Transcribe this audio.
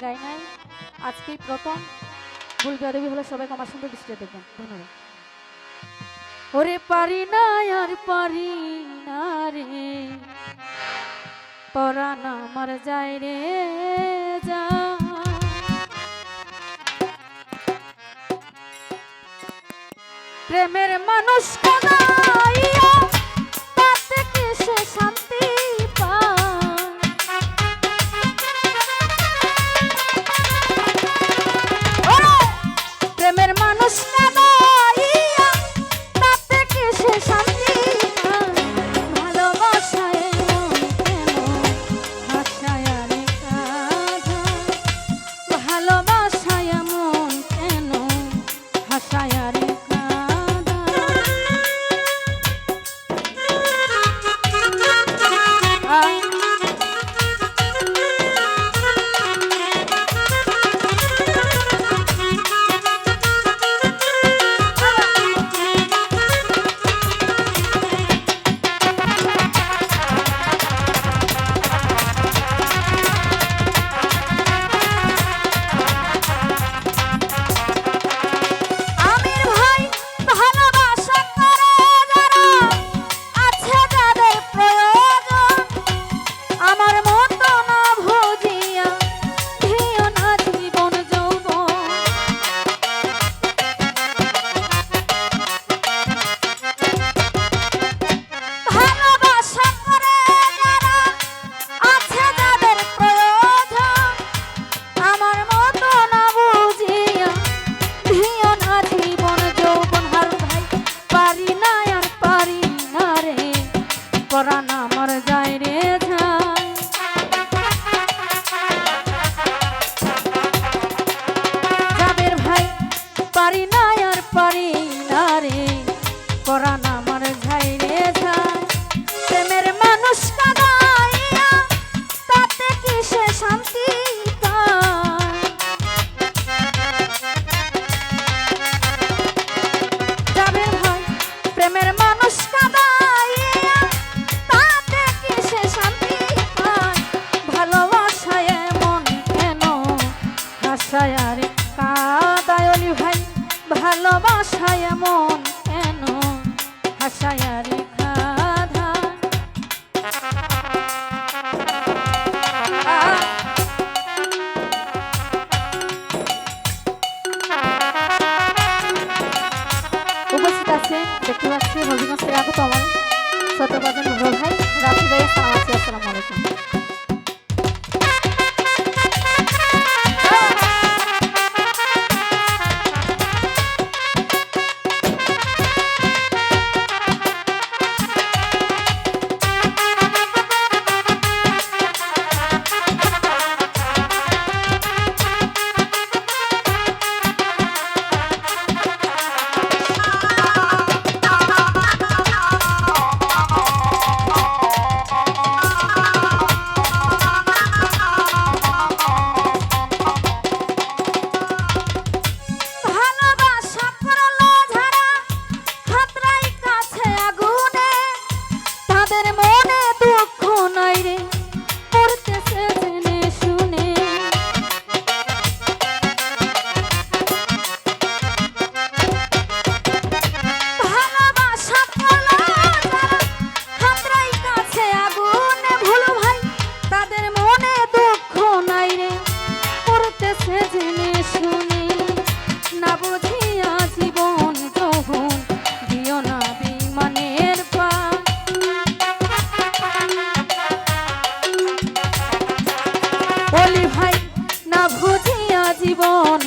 গাই নাই। আজকে প্রথম। ভুল দেবী হলে সবাইকে আমার সুন্দর দৃষ্টি দেখবেন ধন্যবাদ। ওরে পারি না আর পারি না রে। পরা না আমার যাই রে যা। প্রেমের মানুষ কোনাইয়া যায় রে ঝা। জীবন